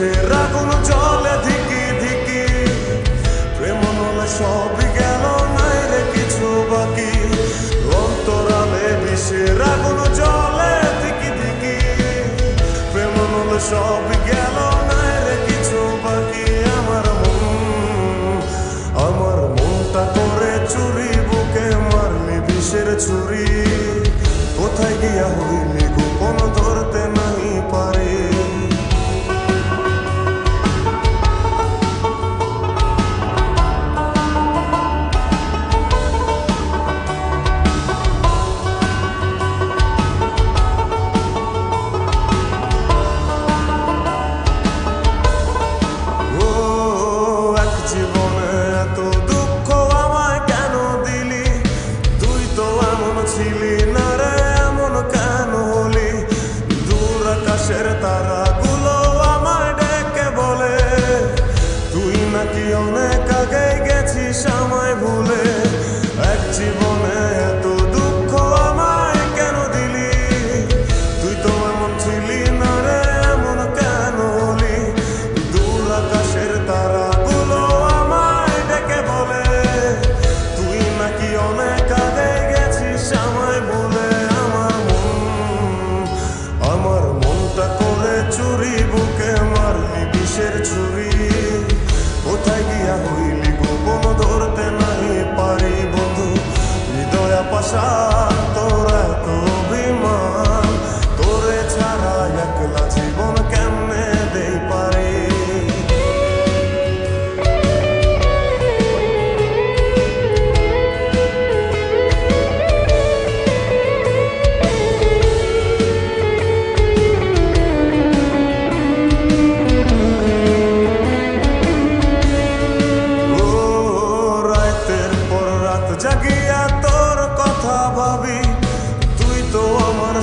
বিষের আগুন জলে ধিকি ধিকি। প্রেম নলে সব গেল নাই রে কিছু বাকি। অন্তরালে বিষের আগুন চলে ধিকি ধিকি। প্রেম নলে সব গেল গিয়া হইলি গোপন ধরতে নাই পারি, বন্ধু। হৃদয়া পাশা তোরা এত অভিমান। তোরে ছাড়া একলা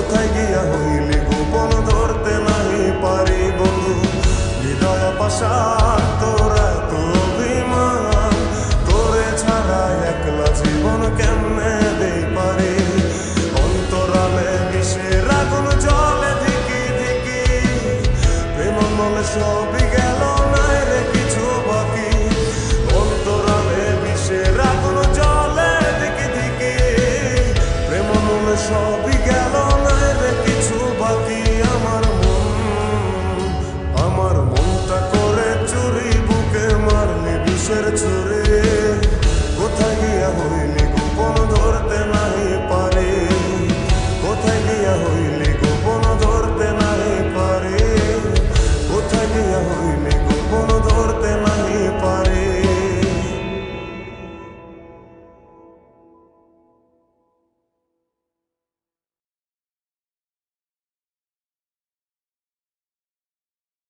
কোথায় গিয়া হইলি গোপন ধরতে নাহি পারি বন্ধু? হৃদয় পাশা তোরা তো অভিমান, তোরে ছাড়া একলা জীবন কেমনে দেই পারি? অন্তরালে বিষের আগুন জলে ধিকি ধিকি প্রেম বলে সবই গেল sercu